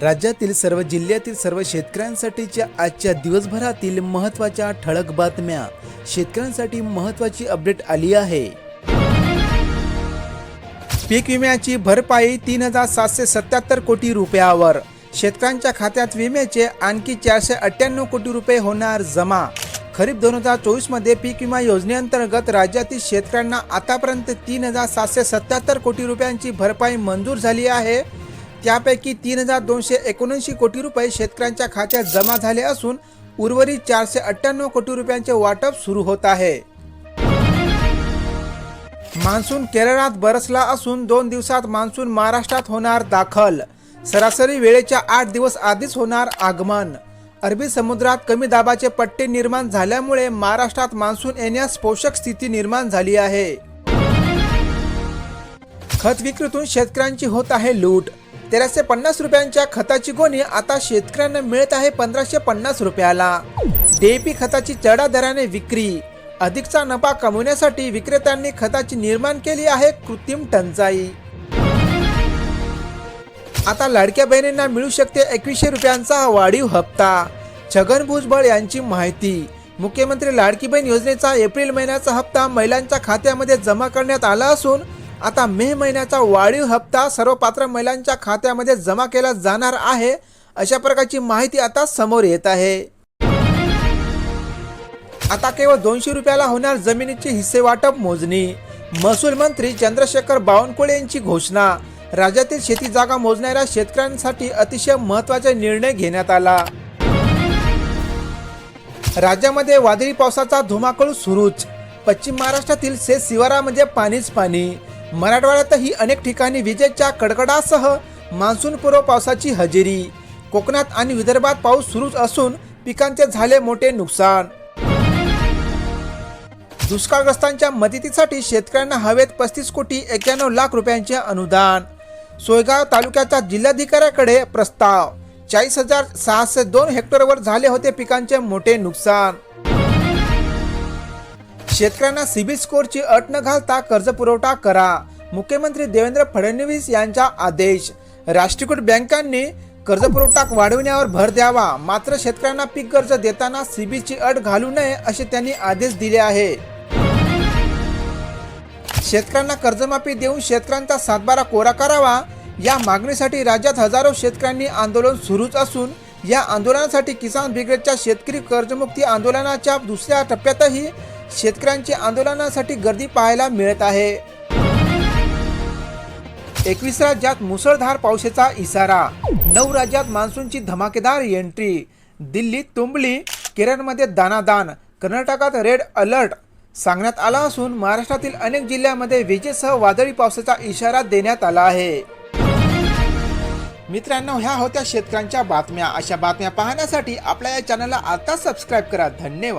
राज्यातील सर्व जिल्ह्यातील सर्व शेतकऱ्यांसाठीच्या आजच्या दिवसभरातील महत्त्वाच्या ठळक बातम्या. शेतकऱ्यांसाठी महत्त्वाची अपडेट आली आहे. पीक विम्याची भरपाई तीन हजार सातशे सत्याहत्तर कोटी रुपयावर. शेतकऱ्यांच्या खात्यात विम्याचे आणखी चारशे अठ्ठ्याण्णव कोटी रुपये होणार जमा. खरीप दोन हजार चोवीसमध्ये पीक विमा योजनेअंतर्गत राज्यातील शेतकऱ्यांना आतापर्यंत तीन हजार सातशे सत्याहत्तर कोटी रुपयांची भरपाई मंजूर झाली आहे. त्यापैकी तीन हजार दोनशे एकोणऐंशी कोटी रुपये शेतकऱ्यांच्या खात्यात जमा झाले असून उर्वरित चारशे अठ्ठ्याण्णव कोटी रुपयांचे वाटप सुरू होत आहे. मान्सून केरळात बरसला असून दोन दिवसात मान्सून महाराष्ट्रात होणार दाखल. सरासरी वेळेच्या आठ दिवस आधीच होणार आगमन. अरबी समुद्रात कमी दाबाचे पट्टे निर्माण झाल्यामुळे महाराष्ट्रात मान्सून येण्यास पोषक स्थिती निर्माण झाली आहे. खत विक्रीतून शेतकऱ्यांची होत आहे लूट. तेराशे पन्नास रुपयांच्या खताची गोणी आता शेतकऱ्यांना मिळत आहे पंधराशे पन्नास रुपयाला. डीएपी खताची चढा दराने विक्री. अधिकचा नफा कमवण्यासाठी विक्रेत्यांनी खताची निर्माण केली आहे कृत्रिम टंचाई. आता लाडक्या बहिणींना मिळू शकते एकवीसशे रुपयांचा वाढीव हप्ता. छगन भुजबळ यांची माहिती. मुख्यमंत्री लाडकी बहीण योजनेचा एप्रिल महिन्याचा हप्ता महिलांच्या खात्यामध्ये जमा करण्यात आला असून आता मे महिन्याचा वाढीव हप्ता सर्व पात्र महिलांच्या खात्यामध्ये जमा केला जाणार आहे अशा प्रकारची माहिती आता समोर येत आहे. आता केवळ दोनशे रुपयाला होणार जमिनीची हिस्से वाटप मोजणी. महसूल मंत्री चंद्रशेखर बावनकुळे यांची घोषणा. राज्यातील शेती जागा मोजणाऱ्या शेतकऱ्यांसाठी अतिशय महत्त्वाचा निर्णय घेण्यात आला. राज्यामध्ये वादळी पावसाचा धुमाकूळ सुरूच. पश्चिम महाराष्ट्रातील से शिवारामध्ये म्हणजे पाणीच पाणी. मराठवाड्यातही अनेक ठिकाणी विजेच्या कडकडासह मान्सूनपूर्व पावसाची हजेरी. कोकणात आणि विदर्भात पाऊस सुरूच असून पिकांचे झाले मोठे नुकसान. दुष्काळग्रस्तांच्या मदतीसाठी शेतकऱ्यांना हवेत पस्तीस कोटी एक्क्याण्णव लाख रुपयांचे अनुदान. सोयगाव तालुक्याच्या जिल्हाधिकाऱ्याकडे प्रस्ताव. चाळीस हजार सहाशे दोन हेक्टरवर झाले होते पिकांचे मोठे नुकसान. शेतकऱ्यांना सिबिल स्कोअरची अट न घालता कर्ज पुरवठा करा. मुख्यमंत्री देवेंद्र फडणवीस यांचा आदेश. राष्ट्रीयकृत बँकांनी कर्ज पुरवठा वाढविण्यावर भर द्यावा. मात्र शेतकऱ्यांना पीक कर्ज देताना सीबीची अट घालू नये असे त्यांनी आदेश दिले आहे. शेतकऱ्यांना कर्जमाफी देऊन शेतकऱ्यांचा सातबारा कोरा करावा या मागणीसाठी राज्यात हजारो शेतकऱ्यांनी आंदोलन सुरूच असून या आंदोलनासाठी किसान ब्रिगेडच्या शेतकरी कर्जमुक्ती आंदोलनाच्या दुसऱ्या टप्प्यातही शेतकऱ्यांची आंदोलनासाठी गर्दी पाहायला मिळत आहे. एकवीस राज्यात मुसळधार पावसाचा इशारा. नऊ राज्यात मान्सूनची धमाकेदार एंट्री. दिल्लीत तुंबली केरळमध्ये दानादान कर्नाटकात रेड अलर्ट सांगण्यात आला असून महाराष्ट्रातील अनेक जिल्ह्यांमध्ये विजेसह वादळी पावसाचा इशारा देण्यात आला आहे. मित्रांनो ह्या होत्या शेतकऱ्यांच्या बातम्या. अशा बातम्या पाहण्यासाठी आपल्या या चॅनलला आता सबस्क्राईब करा. धन्यवाद.